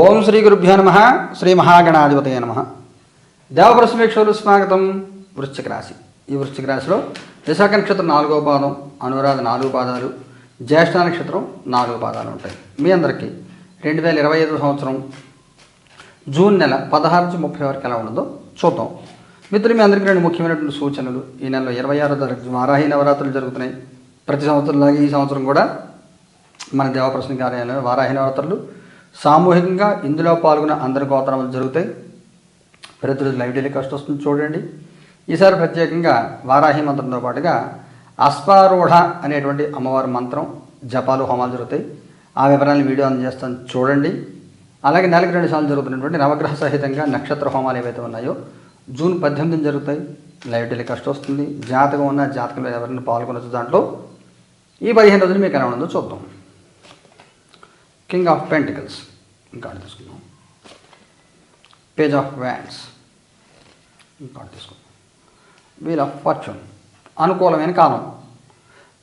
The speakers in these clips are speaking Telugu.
ఓం శ్రీ గురుభ్యో నమ శ్రీ మహాగణాధిపతయ నమ. దేవప్రసమేక్షలు స్వాగతం వృశ్చిక రాశి. ఈ వృశ్చిక రాశిలో విశాఖ నక్షత్రం నాలుగో పాదం అనురాధ నాలుగు పాదాలు జ్యేష్ఠ నక్షత్రం నాలుగు పాదాలు ఉంటాయి. మీ అందరికీ రెండు వేల ఇరవై ఐదు సంవత్సరం జూన్ నెల పదహారు నుంచి ముప్పై వరకు ఎలా ఉండదో చూద్దాం. మిత్రులు మీ అందరికీ రెండు ముఖ్యమైనటువంటి సూచనలు. ఈ నెలలో ఇరవై ఆరో తారీఖు వారాహి నవరాత్రులు జరుగుతున్నాయి. ప్రతి సంవత్సరంలాగే ఈ సంవత్సరం కూడా మన దేవప్రసన్న కార్యాలయంలో వారాహి నవరాత్రులు సామూహికంగా ఇందులో పాల్గొన్న అందరి గోత్రములు జరుగుతాయి. ప్రతిరోజు లైవ్ టెలికాస్ట్ వస్తుంది చూడండి. ఈసారి ప్రత్యేకంగా వారాహి మంత్రంతో పాటుగా అశ్వారూఢ అనేటువంటి అమ్మవారి మంత్రం జపాలు హోమాలు జరుగుతాయి. ఆ వివరాలను వీడియో అందజేస్తాను చూడండి. అలాగే నెలకి రెండు సార్లు జరుగుతున్నటువంటి నవగ్రహ సహితంగా నక్షత్ర హోమాలు ఏవైతే ఉన్నాయో జూన్ పద్దెనిమిదిని జరుగుతాయి. లైవ్ టెలికాస్ట్ వస్తుంది. జాతకం ఉన్న జాతకంలో ఎవరైనా పాల్గొనొచ్చు దాంట్లో. ఈ పదిహేను రోజులు మీకు ఎలా ఉందో చూద్దాం. కింగ్ ఆఫ్ పెంటికల్స్ ఇంకా తీసుకుందాం. పేజ్ ఆఫ్ వ్యాండ్స్ ఇంకా తీసుకుందాం. వీల్ ఆఫ్ ఫార్చ్యూన్ అనుకూలమైన కాలం.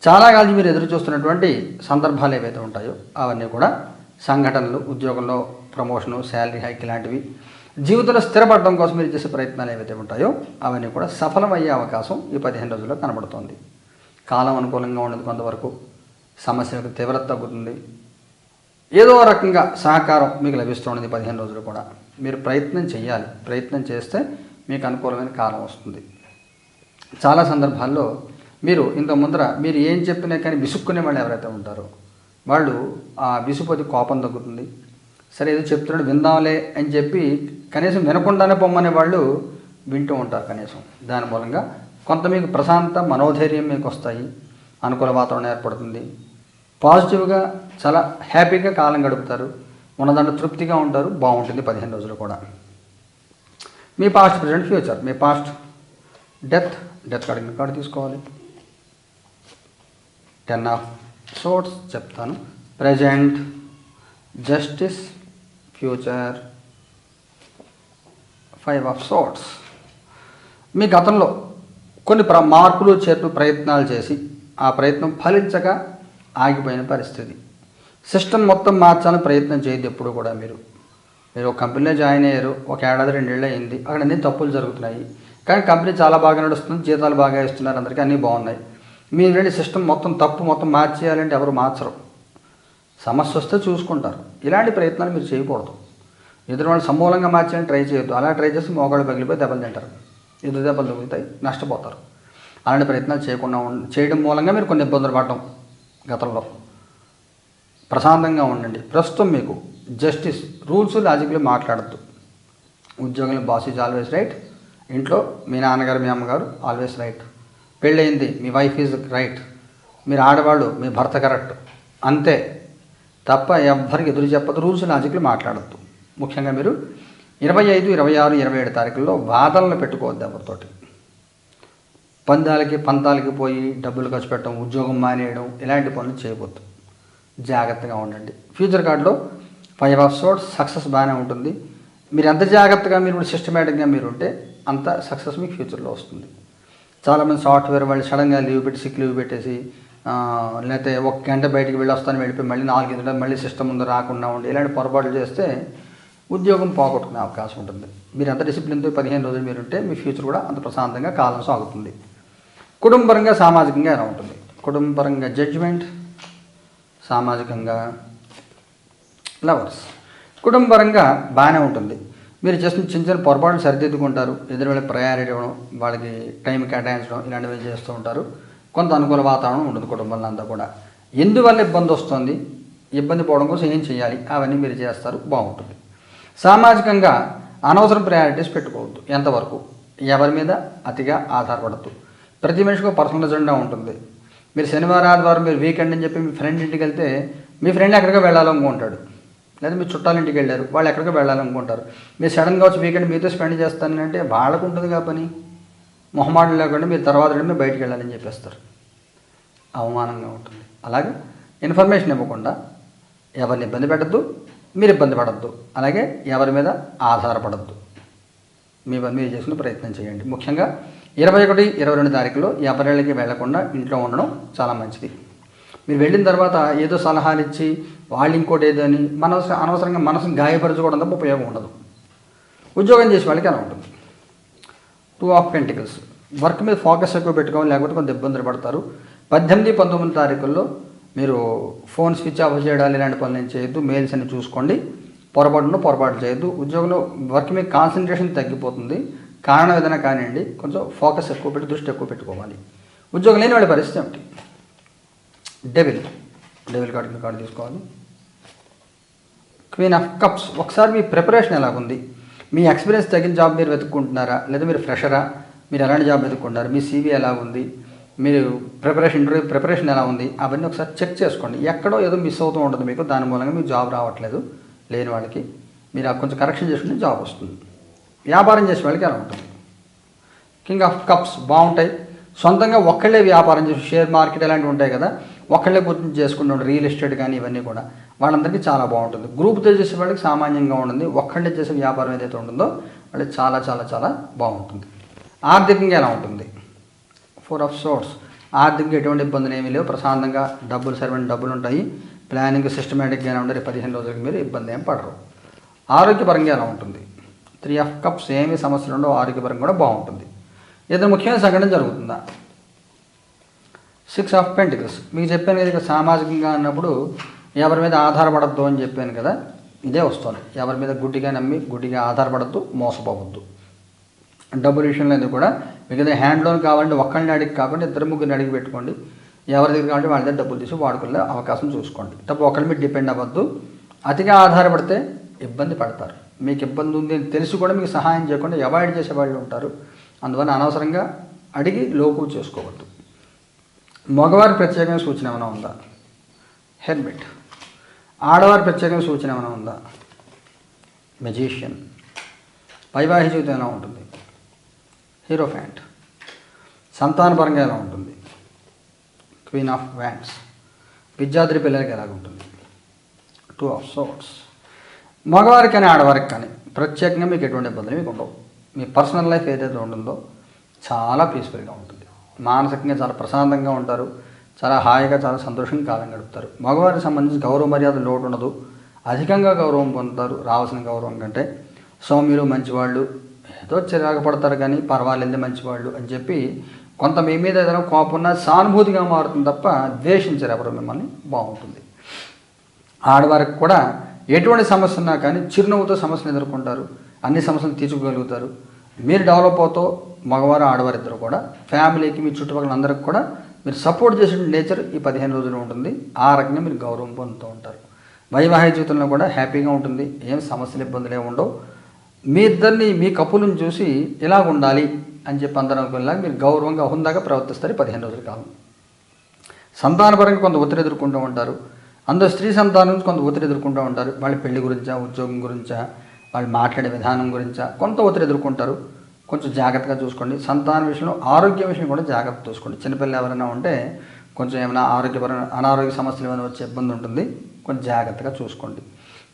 చాలా కాలం మీరు ఎదురు చూస్తున్నటువంటి సందర్భాలు ఏవైతే ఉంటాయో అవన్నీ కూడా సంఘటనలు ఉద్యోగంలో ప్రమోషను శాలరీ హైక్ ఇలాంటివి జీవితంలో స్థిరపడడం కోసం మీరు చేసే ప్రయత్నాలు ఏవైతే ఉంటాయో అవన్నీ కూడా సఫలమయ్యే అవకాశం ఈ పదిహేను రోజుల్లో కనబడుతోంది. కాలం అనుకూలంగా ఉండదు కొంతవరకు సమస్య యొక్క తీవ్రత తగ్గుతుంది. ఏదో రకంగా సహకారం మీకు లభిస్తుంది పదిహేను రోజులు కూడా. మీరు ప్రయత్నం చేయాలి ప్రయత్నం చేస్తే మీకు అనుకూలమైన కాలం వస్తుంది. చాలా సందర్భాల్లో మీరు ఇంత ముందర మీరు ఏం చెప్పినా కానీ విసుక్కునే వాళ్ళు ఎవరైతే ఉంటారో వాళ్ళు ఆ విసుపతి కోపం తగ్గుతుంది. సరే ఏదో చెప్తున్నాడు విందాంలే అని చెప్పి కనీసం వినకుండానే పొమ్మనే వాళ్ళు వింటూ ఉంటారు కనీసం. దాని మూలంగా కొంత మీకు ప్రశాంత మనోధైర్యం మీకు వస్తాయి. అనుకూల వాతావరణం ఏర్పడుతుంది. పాజిటివ్గా చాలా హ్యాపీగా కాలం గడుపుతారు. ఉన్నదాంట్లో తృప్తిగా ఉంటారు. బాగుంటుంది పదిహేను రోజులు కూడా. మీ పాస్ట్ ప్రజెంట్ ఫ్యూచర్. మీ పాస్ట్ డెత్ డెత్ కార్డు మీ కార్డు తీసుకోవాలి. టెన్ ఆఫ్ సోట్స్ చెప్తాను. Present justice future five of swords. మీ గతంలో కొన్ని ప్ర మార్పులు చేర్పు ప్రయత్నాలు చేసి ఆ ప్రయత్నం ఫలించగా ఆగిపోయిన పరిస్థితి. సిస్టమ్ మొత్తం మార్చాలని ప్రయత్నం చేయద్దు ఎప్పుడు కూడా మీరు. మీరు ఒక కంపెనీలో జాయిన్ అయ్యారు ఒక ఏడాది రెండేళ్ళు అయింది అక్కడ అన్ని తప్పులు జరుగుతున్నాయి. కానీ కంపెనీ చాలా బాగా నడుస్తుంది జీతాలు బాగా ఇస్తున్నారు అందరికీ అన్నీ బాగున్నాయి. మీరు వెళ్ళి సిస్టమ్ మొత్తం తప్పు మొత్తం మార్చేయాలంటే ఎవరు మార్చరు. సమస్య వస్తే చూసుకుంటారు. ఇలాంటి ప్రయత్నాలు మీరు చేయకూడదు. ఎదురు వాళ్ళు సమూలంగా మార్చాలని ట్రై చేయొద్దు. అలా ట్రై చేసి మోగాళ్ళు పగిలిపోయి దెబ్బలు తింటారు. ఎదురు దెబ్బలు తగ్గుతాయి నష్టపోతారు. అలాంటి ప్రయత్నాలు చేయకుండా చేయడం మూలంగా మీరు కొన్ని ఇబ్బందులు పడటం గతంలో. ప్రశాంతంగా ఉండండి. ప్రస్తుతం మీకు జస్టిస్ రూల్స్ లాజిక్లు మాట్లాడద్దు. ఉద్యోగంలో బాస్ ఈజ్ ఆల్వేస్ రైట్. ఇంట్లో మీ నాన్నగారు మీ అమ్మగారు ఆల్వేస్ రైట్. పెళ్ళయింది మీ వైఫ్ ఈజ్ రైట్. మీరు ఆడవాళ్ళు మీ భర్త కరెక్ట్. అంతే. తప్ప ఎవ్వరికి ఎదురు చెప్పదు రూల్స్ లాజిక్లు మాట్లాడద్దు. ముఖ్యంగా మీరు ఇరవై ఐదు ఇరవై ఆరు ఇరవై ఏడు తారీఖుల్లో వాదనలు పెట్టుకోవద్దు ఎవరితోటి. పందాలకి పంతాలకి పోయి డబ్బులు ఖర్చు పెట్టడం ఉద్యోగం మానేయడం ఇలాంటి పనులు చేయవద్దు జాగ్రత్తగా ఉండండి. ఫ్యూచర్ కార్డులో ఫైవ్ ఆఫ్ సోర్స్ సక్సెస్ బాగానే ఉంటుంది. మీరు ఎంత జాగ్రత్తగా మీరు సిస్టమేటిక్గా మీరు ఉంటే అంత సక్సెస్ మీకు ఫ్యూచర్లో వస్తుంది. చాలామంది సాఫ్ట్వేర్ వాళ్ళు సడన్గా లీవ్ పెట్టి సిక్ లీవ్ పెట్టేసి లేకపోతే ఒక గంట బయటికి వెళ్ళి వస్తాను వెళ్ళిపోయి మళ్ళీ నాలుగు గంటలు మళ్ళీ సిస్టమ్ ముందు రాకుండా ఉండి ఇలాంటి పొరపాట్లు చేస్తే ఉద్యోగం పోగొట్టుకునే అవకాశం ఉంటుంది. మీరు ఎంత డిసిప్లిన్తో పదిహేను రోజులు మీరు ఉంటే మీ ఫ్యూచర్ కూడా అంత ప్రశాంతంగా కాలం సాగుతుంది. కుటుంబరంగా సామాజికంగా ఎలా ఉంటుంది? కుటుంబరంగా జడ్జిమెంట్ సామాజికంగా లవర్స్ కుటుంబరంగా బాగానే ఉంటుంది. మీరు చేస్తున్న చిన్న చిన్న పొరపాట్లు సరిదిద్దుకుంటారు. ఎదురు వాళ్ళకి ప్రయారిటీ ఇవ్వడం వాళ్ళకి టైం కేటాయించడం ఇలాంటివి చేస్తూ ఉంటారు. కొంత అనుకూల వాతావరణం ఉంటుంది కుటుంబంలో అంతా కూడా. ఎందువల్ల ఇబ్బంది వస్తుంది? ఇబ్బంది పోవడం కోసం ఏం చేయాలి? అవన్నీ మీరు చేస్తారు బాగుంటుంది. సామాజికంగా అనవసరం ప్రయారిటీస్ పెట్టుకోవద్దు ఎంతవరకు? ఎవరి మీద? అతిగా ఆధారపడద్దు. ప్రతి మనిషికి ఒక పర్సనల్ ఎజెండా ఉంటుంది. మీరు శనివారం ఆదివారం మీరు వీకెండ్ అని చెప్పి మీ ఫ్రెండ్ ఇంటికి వెళ్తే మీ ఫ్రెండ్ ఎక్కడికి వెళ్ళాలనుకుంటాడు. లేదా మీ చుట్టాల ఇంటికి వెళ్ళారు వాళ్ళు ఎక్కడికి వెళ్ళాలనుకుంటారు. మీరు సడన్గా వచ్చి వీకెండ్ మీతో స్పెండ్ చేస్తానంటే వాళ్ళకు ఉంటుంది పని. మొహమాటం లేకుండా మీరు తర్వాత మీరు బయటికి వెళ్ళాలని చెప్పేస్తారు. అవమానంగా ఉంటుంది. అలాగే ఇన్ఫర్మేషన్ ఇవ్వకుండా ఎవరిని ఇబ్బంది పెట్టద్దు మీరు ఇబ్బంది పడద్దు. అలాగే ఎవరి మీద ఆధారపడద్దు. మీ మీరు చేసుకునే ప్రయత్నం చేయండి. ముఖ్యంగా ఇరవై ఒకటి ఇరవై రెండు తారీఖులో ఎవరిళ్ళకి వెళ్ళకుండా ఇంట్లో ఉండడం చాలా మంచిది. మీరు వెళ్ళిన తర్వాత ఏదో సలహాలు ఇచ్చి వాళ్ళు ఇంకోటి ఏదో అని మనసు అనవసరంగా మనసుని గాయపరచుకోవడం తప్ప ఉపయోగం ఉండదు. ఉద్యోగం చేసే వాళ్ళకి అలా ఉంటుంది. టూ ఆఫ్ పెంటికల్స్ వర్క్ మీద ఫోకస్ ఎక్కువ పెట్టుకోవాలి లేకపోతే కొంత ఇబ్బందులు పడతారు. పద్దెనిమిది పంతొమ్మిది తారీఖుల్లో మీరు ఫోన్ స్విచ్ ఆఫ్ చేయడాలి ఇలాంటి పనులు ఏం చేయొద్దు మెయిల్స్ అన్ని చూసుకోండి పొరపాటును పొరపాటు చేయొద్దు. ఉద్యోగంలో వర్క్ మీద కాన్సన్ట్రేషన్ తగ్గిపోతుంది. కారణం ఏదైనా కానివ్వండి కొంచెం ఫోకస్ ఎక్కువ పెట్టి దృష్టి ఎక్కువ పెట్టుకోవాలి. ఉద్యోగం లేని వాళ్ళ పరిస్థితి ఏమిటి? డెవిల్ డెవిల్ కార్డు కార్డు తీసుకోవాలి. క్వీన్ ఆఫ్ కప్స్ ఒకసారి మీ ప్రిపరేషన్ ఎలాగుంది? మీ ఎక్స్పీరియన్స్ తగిన జాబ్ మీరు వెతుక్కుంటున్నారా? లేదా మీరు ఫ్రెషరా మీరు ఎలాంటి జాబ్ వెతుక్కుంటున్నారు? మీ సీవీ ఎలా ఉంది మీరు ప్రిపరేషన్ ఇంటర్వ్యూ ప్రిపరేషన్ ఎలా ఉంది అవన్నీ ఒకసారి చెక్ చేసుకోండి. ఎక్కడో ఏదో మిస్ అవుతూ ఉంటుంది మీకు. దాని మూలంగా మీకు జాబ్ రావట్లేదు లేని వాళ్ళకి. మీరు ఆ కొంచెం కరెక్షన్ చేసుకుంటే జాబ్ వస్తుంది. వ్యాపారం చేసే వాళ్ళకి అలా ఉంటుంది? కింగ్ ఆఫ్ కప్స్ బాగుంటాయి. సొంతంగా ఒక్కళ్ళే వ్యాపారం చేసి షేర్ మార్కెట్ ఇలాంటివి ఉంటాయి కదా ఒక్కళ్ళే గుర్తించి చేసుకుంటాడు రియల్ ఎస్టేట్ కానీ ఇవన్నీ కూడా వాళ్ళందరికీ చాలా బాగుంటుంది. గ్రూప్తో చేసే వాళ్ళకి సామాన్యంగా ఉంటుంది. ఒక్కళ్ళే చేసే వ్యాపారం ఏదైతే ఉంటుందో వాళ్ళకి చాలా చాలా చాలా బాగుంటుంది. ఆర్థికంగా ఎలా ఉంటుంది? ఫోర్ ఆఫ్ సోర్స్ ఆర్థికంగా ఎటువంటి ఇబ్బందులు ఏమీ లేవు. ప్రశాంతంగా డబ్బులు సరిపోయిన డబ్బులు ఉంటాయి. ప్లానింగ్ సిస్టమేటిక్గానే ఉండే పదిహేను రోజులకి మీరు ఇబ్బంది ఏం పడరు. ఆరోగ్యపరంగా ఎలా ఉంటుంది? త్రీ ఆఫ్ కప్స్ ఏమి సమస్యలు ఉండవు ఆరోగ్యపరంగా కూడా బాగుంటుంది. ఏదైనా ముఖ్యమైన సంఘటన జరుగుతుందా? సిక్స్ ఆఫ్ పెంటికల్స్ మీకు చెప్పాను కదా ఇక సామాజికంగా అన్నప్పుడు ఎవరి మీద ఆధారపడద్దు అని చెప్పాను కదా ఇదే వస్తుంది. ఎవరి మీద గుడ్డిగా నమ్మి గుడ్డిగా ఆధారపడద్దు మోసపోవద్దు. డబ్బుల విషయంలో ఇది కూడా మీకు హ్యాండ్ లోన్ కావాలంటే ఒక్కళ్ళని అడిగి కాకుండా ఇద్దరు ముగ్గురిని అడిగి పెట్టుకోండి. ఎవరి దగ్గర కావాలంటే వాళ్ళ దగ్గర డబ్బులు తీసి వాడుకునే అవకాశం చూసుకోండి. తప్ప ఒకరి మీద డిపెండ్ అవ్వద్దు. అతిగా ఆధారపడితే ఇబ్బంది పడతారు. మీకు ఇబ్బంది ఉంది అని తెలిసి కూడా మీకు సహాయం చేయకుండా అవాయిడ్ చేసే వాళ్ళు ఉంటారు. అందువల్ల అనవసరంగా అడిగి లోకు చేసుకోవద్దు. మగవారి ప్రత్యేకమైన సూచన ఏమైనా ఉందా? హెల్మెట్. ఆడవారి ప్రత్యేకమైన సూచన ఏమైనా ఉందా? మెజీషియన్. వైవాహిక జీవితం ఎలా ఉంటుంది? హీరో ఫ్యాంట్ సంతానపరంగా ఎలా ఉంటుంది? క్వీన్ ఆఫ్ వ్యాండ్స్ విద్యార్థి పిల్లలకి ఎలాగ ఉంటుంది టూ ఆఫ్ సోట్స్. మగవారికి కానీ ఆడవారికి కానీ ప్రత్యేకంగా మీకు ఎటువంటి ఇబ్బందులు మీకు ఉండవు. మీ పర్సనల్ లైఫ్ ఏదైతే ఉంటుందో చాలా పీస్ఫుల్గా ఉంటుంది. మానసికంగా చాలా ప్రశాంతంగా ఉంటారు. చాలా హాయిగా చాలా సంతోషంగా కాలం గడుపుతారు. మగవారికి సంబంధించి గౌరవ మర్యాద లోటు ఉండదు. అధికంగా గౌరవం పొందుతారు. రావాల్సిన గౌరవం కంటే సౌమ్యులు మంచివాళ్ళు. ఏదో చిరాకు పడతారు కానీ పర్వాలేదు మంచివాళ్ళు అని చెప్పి కొంత మీ మీద ఏదైనా కోపం ఉన్నా సానుభూతిగా మారుతుంది తప్ప ద్వేషించరు ఎవరు మిమ్మల్ని. బాగుంటుంది. ఆడవారికి కూడా ఎటువంటి సమస్య ఉన్నా కానీ చిరునవ్వుతో సమస్యను ఎదుర్కొంటారు. అన్ని సమస్యలు తీర్చుకోగలుగుతారు. మీరు డెవలప్ అవుతో మగవారు ఆడవారు ఇద్దరు కూడా ఫ్యామిలీకి మీ చుట్టుపక్కల అందరికి కూడా మీరు సపోర్ట్ చేసే నేచర్ ఈ పదిహేను రోజులు ఉంటుంది. ఆ రకంగా మీరు గౌరవం పొందుతూ ఉంటారు. వైవాహిక జీవితంలో కూడా హ్యాపీగా ఉంటుంది. ఏం సమస్యలు ఇబ్బందులు ఏమి ఉండవు. మీ ఇద్దరిని మీ కప్పులను చూసి ఇలా ఉండాలి అని చెప్పి అందరం అనుకునేలాగా మీరు గౌరవంగా హుందాగా ప్రవర్తిస్తారు పదిహేను రోజుల కాలం. సంతానపరంగా కొంత ఒత్తిడి ఎదుర్కొంటూ ఉంటారు. అందరూ స్త్రీ సంతానం నుంచి కొంత ఒత్తిడి ఎదుర్కొంటూ ఉంటారు. వాళ్ళ పెళ్ళి గురించా ఉద్యోగం గురించా వాళ్ళు మాట్లాడే విధానం గురించా కొంత ఒత్తిడి ఎదుర్కొంటారు. కొంచెం జాగ్రత్తగా చూసుకోండి. సంతాన విషయంలో ఆరోగ్య విషయం కూడా జాగ్రత్త చూసుకోండి. చిన్నపిల్లలు ఎవరైనా ఉంటే కొంచెం ఏమైనా ఆరోగ్యపరమైన అనారోగ్య సమస్యలు ఏమైనా వచ్చే ఇబ్బంది ఉంటుంది. కొంచెం జాగ్రత్తగా చూసుకోండి.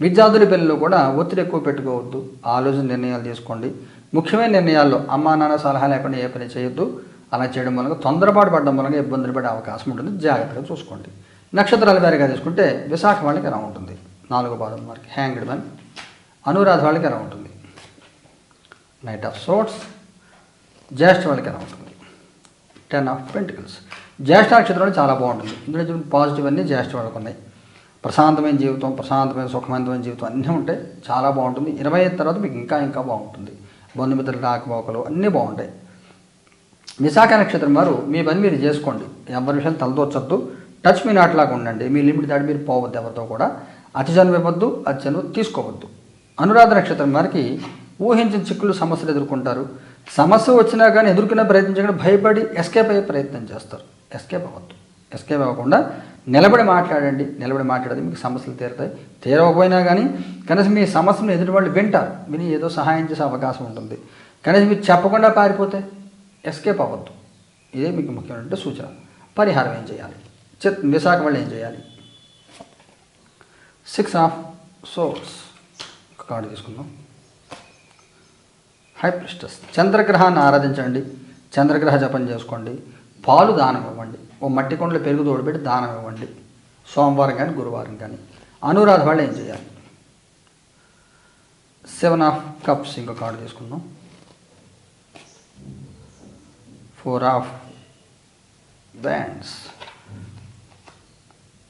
విద్యార్థుల పిల్లలు కూడా ఒత్తిడి ఎక్కువ పెట్టుకోవద్దు. ఆలోచన నిర్ణయాలు తీసుకోండి. ముఖ్యమైన నిర్ణయాల్లో అమ్మా నాన్న సలహా లేకుండా ఏ పని చేయొద్దు. అలా చేయడం మూలంగా తొందరపాటు పడడం మూలంగా ఇబ్బందులు పడే అవకాశం ఉంటుంది. జాగ్రత్తగా చూసుకోండి. నక్షత్రాల వారిగా తీసుకుంటే విశాఖ వాళ్ళకి ఎలా ఉంటుంది? నాలుగో పాదం వారికి హ్యాంగ్డ్ వన్ అనురాధ వాళ్ళకి ఎలా ఉంటుంది? నైట్ ఆఫ్ సోట్స్ జ్యేష్ఠ వాళ్ళకి ఎలా ఉంటుంది? టెన్ ఆఫ్ పెంటికల్స్ జ్యేష్ఠ నక్షత్రం చాలా బాగుంటుంది. ఇందులో పాజిటివ్ అన్నీ జ్యేష్ఠ వాళ్ళకు ఉన్నాయి. ప్రశాంతమైన జీవితం ప్రశాంతమైన సుఖవంతమైన జీవితం అన్నీ ఉంటాయి. చాలా బాగుంటుంది. ఇరవై ఐదు తర్వాత మీకు ఇంకా ఇంకా బాగుంటుంది. బంధుమిత్రులు రాకపోకలు అన్నీ బాగుంటాయి. విశాఖ నక్షత్రం వారు మీ పని మీరు చేసుకోండి. ఎవరి విషయాలు తలదోచొద్దు టచ్ మీ నాట్లాగా ఉండండి. మీ లిమిట్ దాటి మీరు పోవద్దు ఎవరితో కూడా. అతి చనువు ఇవ్వద్దు అతి చనువు తీసుకోవద్దు. అనురాధ నక్షత్రం వారికి ఊహించిన చిక్కులు సమస్యలు ఎదుర్కొంటారు. సమస్య వచ్చినా కానీ ఎదుర్కొనే ప్రయత్నించకుండా భయపడి ఎస్కేప్ అయ్యే ప్రయత్నం చేస్తారు. ఎస్కేప్ అవ్వద్దు. ఎస్కేప్ అవ్వకుండా నిలబడి మాట్లాడండి. నిలబడి మాట్లాడితే మీకు సమస్యలు తీరుతాయి. తీరవకపోయినా కానీ కనీసం మీ సమస్యను ఎదుటి వాళ్ళు వింటారు. విని ఏదో సహాయం చేసే అవకాశం ఉంటుంది. కనీసం మీరు చెప్పకుండా పారిపోతే ఎస్కేప్ అవ్వద్దు. ఇదే మీకు ముఖ్యమైన సూచన. పరిహారం ఏం చేయాలి? చిత్ విశాఖ వాళ్ళు ఏం చేయాలి? సిక్స్ ఆఫ్ సోర్స్ ఒక కార్డు తీసుకుందాం. హై ప్రిస్టస్ చంద్రగ్రహాన్ని ఆరాధించండి. చంద్రగ్రహ జపం చేసుకోండి. పాలు దానం ఇవ్వండి. ఓ మట్టి కొండలు పెరుగు తోడుపెట్టి దానం ఇవ్వండి. సోమవారం కానీ గురువారం కానీ. అనురాధ వాళ్ళు ఏం చేయాలి? సెవెన్ ఆఫ్ కప్స్ ఇంకో కార్డు తీసుకుందాం. ఫోర్ ఆఫ్ బ్యాండ్స్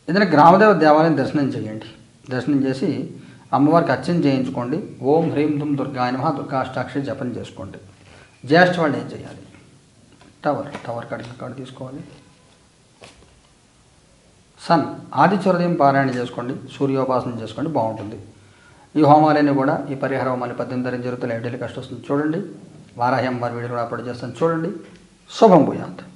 ఏదైనా గ్రామదేవ దేవాలయం దర్శనం చేయండి. దర్శనం చేసి అమ్మవారికి అర్చన చేయించుకోండి. ఓం హ్రీం దుమ్ దుర్గా నమ దుర్గా అష్టాక్షరి జపం చేసుకోండి. జ్యేష్ఠ వాళ్ళు ఏం చేయాలి? టవర్ టవర్ కాడికి కార్డు తీసుకోవాలి. సన్ ఆదిత్య పారాయణ చేసుకోండి. సూర్యోపాసన చేసుకోండి. బాగుంటుంది. ఈ హోమాలన్నీ కూడా ఈ పరిహార హోమాలు పద్దెనిమిది తరగతి జరుగుతాయి ఐడియల్ కష్టం వస్తుంది చూడండి. వారాహ్యం వారి వీడియో కూడా అప్లోడ్ చేస్తాను. చూడండి. శుభం భూయాంత్.